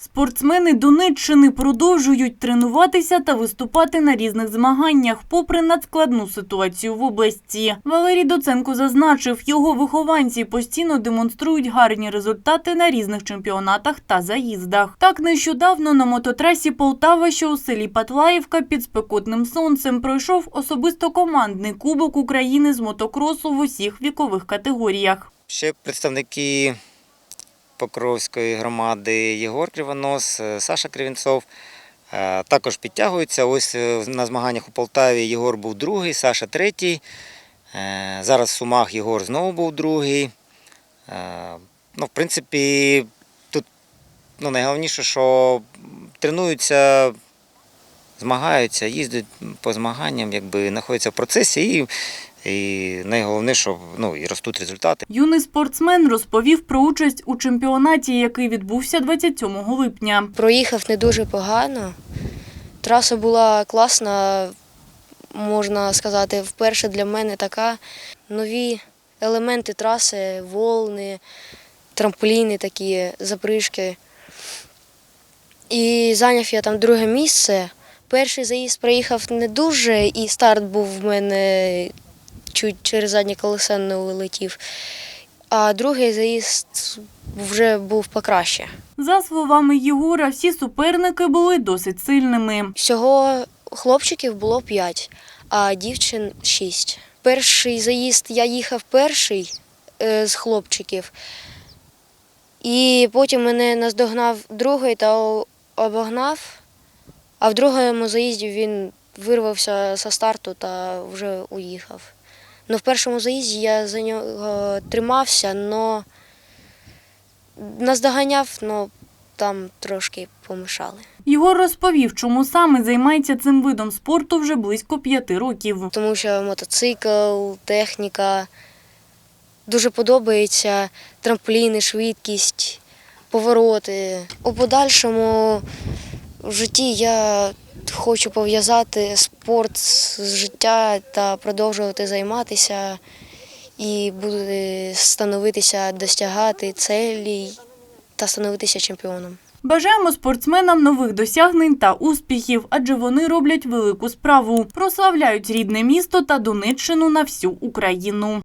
Спортсмени Донеччини продовжують тренуватися та виступати на різних змаганнях, попри надскладну ситуацію в області. Валерій Доценко зазначив, його вихованці постійно демонструють гарні результати на різних чемпіонатах та заїздах. Так нещодавно на мототрасі Полтава, що у селі Патлаївка під спекотним сонцем пройшов особисто командний кубок України з мотокросу в усіх вікових категоріях. Ще представники Покровської громади Єгор Кривонос, е, Саша Кривінцов е, також підтягуються. Ось е, на змаганнях у Полтаві Єгор був другий, Саша третій. Зараз в Сумах Єгор знову був другий. Ну, в принципі, тут ну, найголовніше, що тренуються, змагаються, їздять по змаганням, якби знаходяться в процесі і, і найголовніше, що ну, і ростуть результати. Юний спортсмен розповів про участь у чемпіонаті, який відбувся 27 липня. Проїхав не дуже погано. Траса була класна, можна сказати, вперше для мене така. Нові елементи траси, волни, трамполіни такі, запришки. І зайняв я там друге місце. Перший заїзд проїхав не дуже, і старт був в мене чуть через заднє колесо не улетів. А другий заїзд вже був покраще. За словами Єгора, всі суперники були досить сильними. Всього хлопчиків було п'ять, а дівчин шість. Перший заїзд я їхав перший е, з хлопчиків, і потім мене наздогнав другий та обогнав, а в другому заїзді він вирвався зі старту та вже уїхав. Ну, в першому заїзді я за нього тримався, але наздоганяв, але там трошки помішали. Єгор розповів, чому саме займається цим видом спорту вже близько п'яти років. тому що мотоцикл, техніка дуже подобається, трампліни, швидкість, повороти. У подальшому в житті я хочу пов'язати спорт з життя та продовжувати займатися і буду становитися, досягати целей та становитися чемпіоном. Бажаємо спортсменам нових досягнень та успіхів, адже вони роблять велику справу, прославляють рідне місто та Донеччину на всю Україну.